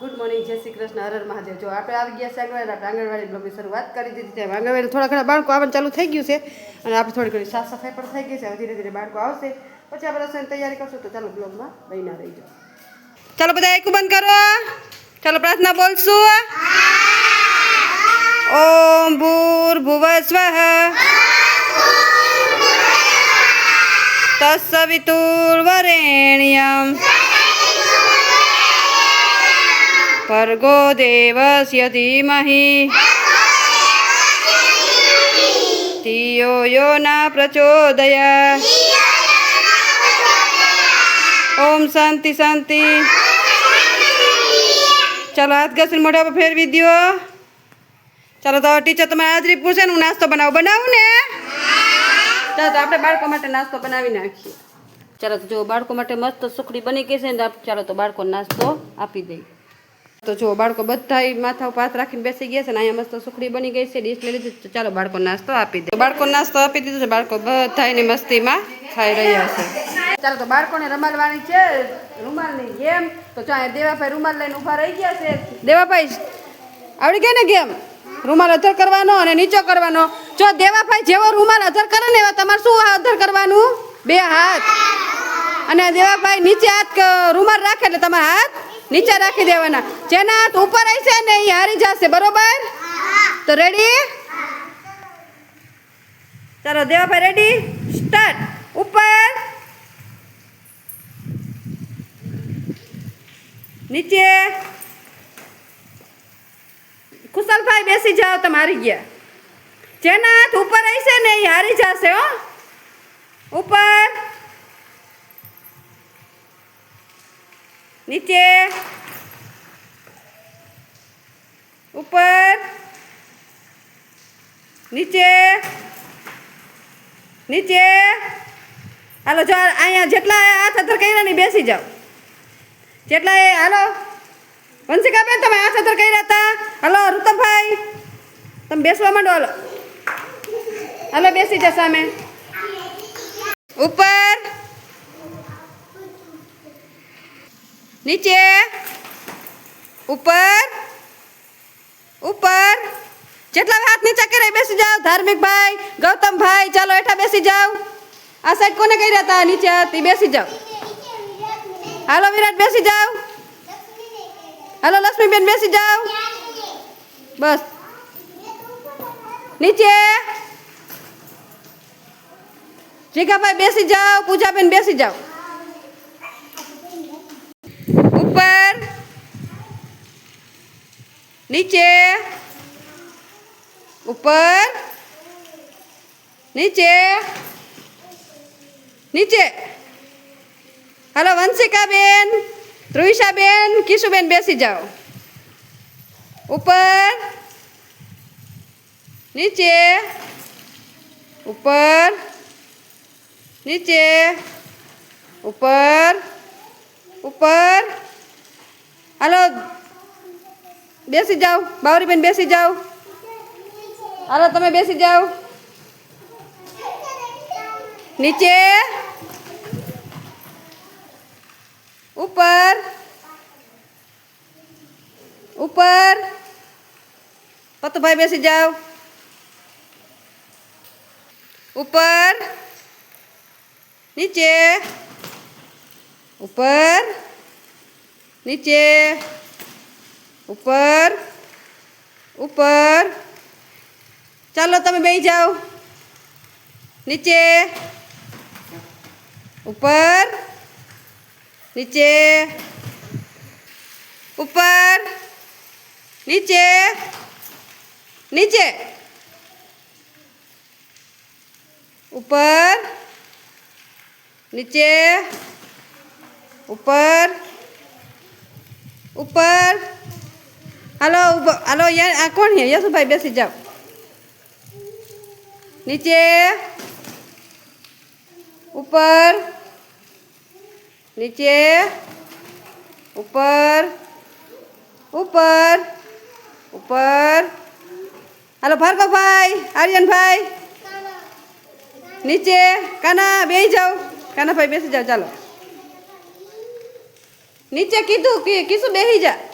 Good morning, જય શ્રી કૃષ્ણ હરર હર મહાદેવ. જો આપણે આવી ગયા છે આંગણવાડી આંગણવાડી બ્લોગની શરૂઆત કરી દીધી છે. આંગણવાડી થોડા ઘણા બાળકો આવવાનું ચાલુ થઈ ગયું છે અને આપણે થોડી ઘણી સાફ સફાઈ પણ થઈ ગઈ છે. ધીરે ધીરે બાળકો આવશે. પછી આપણે રસોઈની તૈયારી કરશું. તો ચાલો બ્લોગમાં બહીના રહીજો ચાલો બધા એક બંધ કરો. ચાલો પ્રાર્થના બોલશું. ઓમ ભૂર ભુવ સ્વઃ. ભર્ગો દેવસ્ય ધીમહિ ધિયો યો ના પ્રચોદયા ઓમ શાંતિ શાંતિ ચાલો હાથ ઘસીને મોઢા પર ફેરવી દ્યો ચાલો તો ટીચર તમારે હાજરી પૂછે ને હું નાસ્તો બનાવું બનાવું ને ચાલો તો આપણે બાળકો માટે નાસ્તો બનાવી નાખીએ ચાલો તો જો બાળકો માટે મસ્ત સુખડી બની ગઈ છે ને ચાલો તો બાળકો નાસ્તો આપી દઈએ તો જો બાળકો બધા માથા ઉપર રાખીને બેસી ગયા છે ને અહીંયા મસ્ત સુખડી બની ગઈ છે ડીશ લીધી ચાલો બાળકો નાસ્તો આપી દે. બાળકો નાસ્તો આપી દીધો છે. બાળકો બધાની મસ્તીમાં ખાઈ રહ્યા છે. ચાલો તો બાળકોને રમાડવાની છે રૂમાલની ગેમ. તો જો અહીંયા દેવાભાઈ રૂમાલ લઈને ઊભા રહી ગયા છે. દેવાભાઈ, આવડી ગઈ ને ગેમ? રૂમાલ અધર કરવાનો અને નીચો કરવાનો. જો દેવાભાઈ જેવો રૂમાલ અધર કરે ને એવા તમારે શું અધર કરવાનું? બે હાથ. અને દેવાભાઈ નીચે હાથ રૂમાલ રાખે એટલે તમારા હાથ નીચે રાખી દેવાના. જેના હાથ ઉપર હશે ને એ હારી જશે, બરોબર? તો રેડી ચાલો, દેવાભાઈ રેડી સ્ટાર્ટ ઉપર. નીચે. કુશલભાઈ બેસી જાઓ, તમે હારી ગયા. જેના હાથ ઉપર હશે ને એ હારી જશે, હો. ઉપર. નીચે. ઉપર. નીચે. નીચે. હાલો, જો અહીંયા જેટલા હાથ અથર કર્યા નહીં બેસી જાઓ. જેટલા એ, હાલો. વંશિકાબેન તમે હાથ અથર કર્યા હતા હાલો રૂતમભાઈ તમે બેસવા માંડો, હાલો. હાલો, બેસી જા સામે. ઉપર. નીચે. ઉપર. ઉપર. જેટલા હાથ નીચે કરે બેસી જાઓ. ધાર્મિક ભાઈ ગૌતમભાઈ ચાલો એઠા બેસી જાઓ. આ સાઈડ કોને કર્યા હતા? નીચે હતી. બેસી જાઓ. હાલો, વિરાટ, બેસી જાઓ. હાલો, લક્ષ્મીબેન, બેસી જાઓ. બસ. નીચે. જીગાભાઈ, બેસી જાઓ. પૂજાબેન, બેસી જાઓ ઉપર નીચે ઉપર નીચે નીચે હાલો વંશિકાબેન ધ્રુવિશાબેન કિશુબેન બેસી જાઓ ઉપર નીચે ઉપર નીચે ઉપર ઉપર હાલો બેસી જાઓ. બાવરીબેન, બેસી જાઓ. હાલો, તમે બેસી જાઓ. નીચે. ઉપર. ઉપર. પતુભાઈ, બેસી જાઓ. ઉપર. નીચે. ઉપર. નીચે. ઉપર ઉપર. ચાલો તમે બે જાઓ. નીચે. ઉપર. નીચે. ઉપર. નીચે. નીચે. ઉપર. નીચે. ઉપર. ઉપર. હાલો હાલો યા આ કોણ છે? યશુભાઈ બેસી જાઓ. નીચે. ઉપર. નીચે. ઉપર. ઉપર. ઉપર. હાલો, ભાર્ગવભાઈ, આર્યનભાઈ. નીચે. કાના બેસી જાઓ. કાનાભાઈ, બેસી જાઓ, ચાલો. નીચે કીધું કીશું બેસી જા.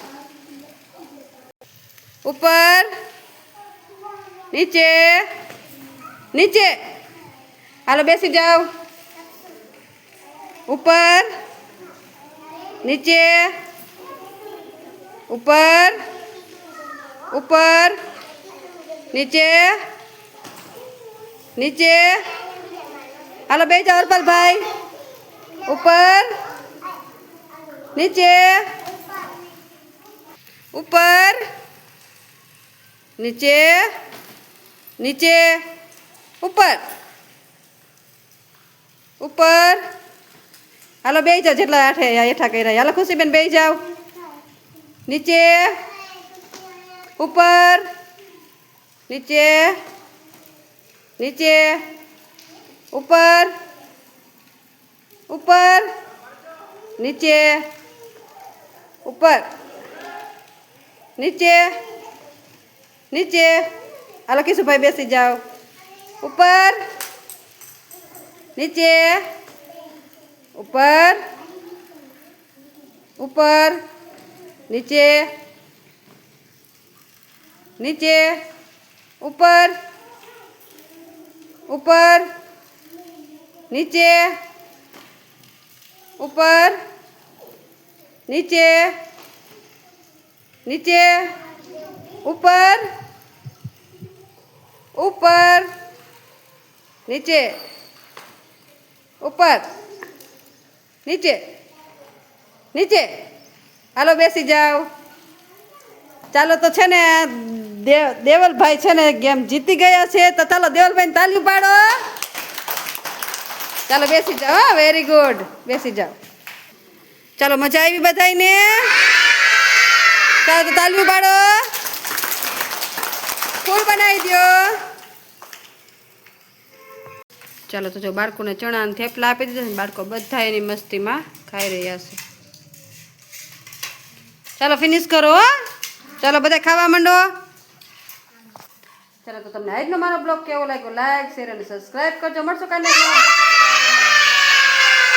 ઉપર, નીચે નીચે. હાલો, બેસી જાઓ. ઉપર, નીચે. ઉપર ઉપર, નીચે નીચે. હાલો બે જાઓ અર્પલભાઈ ઉપર, નીચે. ઉપર નીચે નીચે, ઉપર. ઉપર. હાલો બે જાઓ જેટલા આઠે હેઠા કર્યા. હાલો, ખુશીબેન બે જાઓ. નીચે, ઉપર. નીચે નીચે, ઉપર. ઉપર. નીચે ઉપર. નીચે નીચે હાલો કિશુભાઈ બેસી જાઓ ઉપર નીચે ઉપર ઉપર નીચે નીચે ઉપર ઉપર નીચે ઉપર નીચે નીચે ઉપર ઉપર. નીચે. ઉપર. નીચે. નીચે. હાલો, બેસી જાઓ. ચાલો તો છે ને દેવલભાઈ છે ને ગેમ જીતી ગયા છે તો ચાલો દેવલભાઈને તાલી પાડો ચાલો, બેસી જાઓ. હા વેરી ગુડ બેસી જાઓ. ચાલો, મજા આવી બધાને ચાલો, તો તાલી પાડો ફૂલ બનાવી દો ચાલો તો જો બાળકોને ચણા થેપલા આપી દીધા છે બાળકો બધા એની મસ્તીમાં ખાઈ રહ્યા છે. ચાલો ફિનિશ કરો ચાલો બધા ખાવા માંડો. ચાલો તો તમને આજનો મારો બ્લોગ કેવો લાગ્યો? લાઈક શેર અને સબસ્ક્રાઈબ કરજો. મળશો કાલે